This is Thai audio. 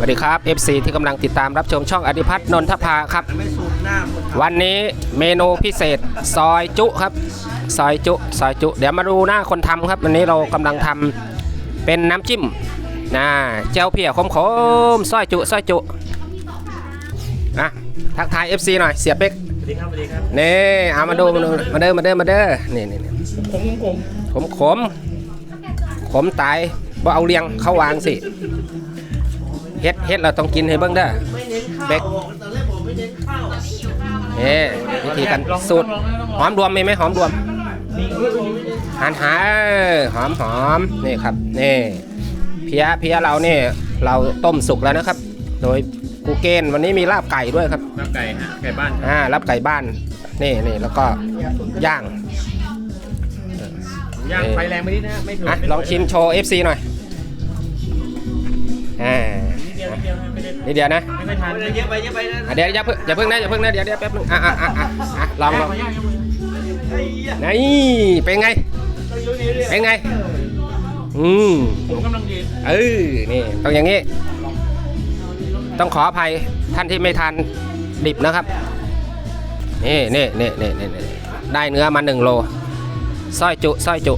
วัสดีครับ FC ที่กำลังติดตามรับชมช่องอดิพัฒน์นนทภาครับไม่สูดหน้าคนทำวันนี้เมนูพิเศษซอยจุครับ ซอยจุซอยจุ เดี๋ยวมาดูหน้าคนทำครับ วันนี้เรากำลังทำเป็นน้ำจิ้มนะเจ้าเพียขมๆซอยจุซอยจุนะทักทาย FC หน่อยเสียเป๊กสวัสดีครับสวัสดีครับนี่เอามาดูมาดูมาเด้อมาเด้อมาเด้อนี่นี่นี่ผมผมขมขมขมตายบ่เอาเลียงเข้าวางสิ เฮ็ดเฮ็ดเราต้องกินให้เบิ่งเด้อไม่เน้นข้าวเบ๊กตอนแรกผมไม่เน้นข้าวเอ๊วิธีการสูตรหอมรวมมีไหมหอมรวมมีเพื่อนผมไม่เน้นข้าวหันหาหอมหอมนี่ครับนี่เพียเพียเราเนี่ยเราต้มสุกแล้วนะครับ โดยกูเกณฑ์วันนี้มีลาบไก่ด้วยครับน้ำไก่ฮะไก่บ้านอ่าลาบไก่บ้านนี่นี่แล้วก็ย่างย่างไฟแรงไปนิดนะไม่ถูกอะลองชิมโชว์ FC หน่อย นะไม่เดียวนะไม่ค่ทานเยอะไปเยอะไปนะอะเดี๋ยวอย่าเพิ่งอย่าเพิ่งนะอย่าเพิ่งนะเดี๋ยวเดี๋ยวแป๊บนึงอะอะอะอะอะลองลองไอ้เหี้ยนี่เป็นไงเป็นไงอืมผมกำลังดีเออนี่ต้องอย่างนี้ ต้องขออภัยท่านที่ไม่ทานดิบนะครับนี่นี่นี่นี่นี่ได้เนื้อมาหนึ่งโลสร้อยจุสร้อยจุ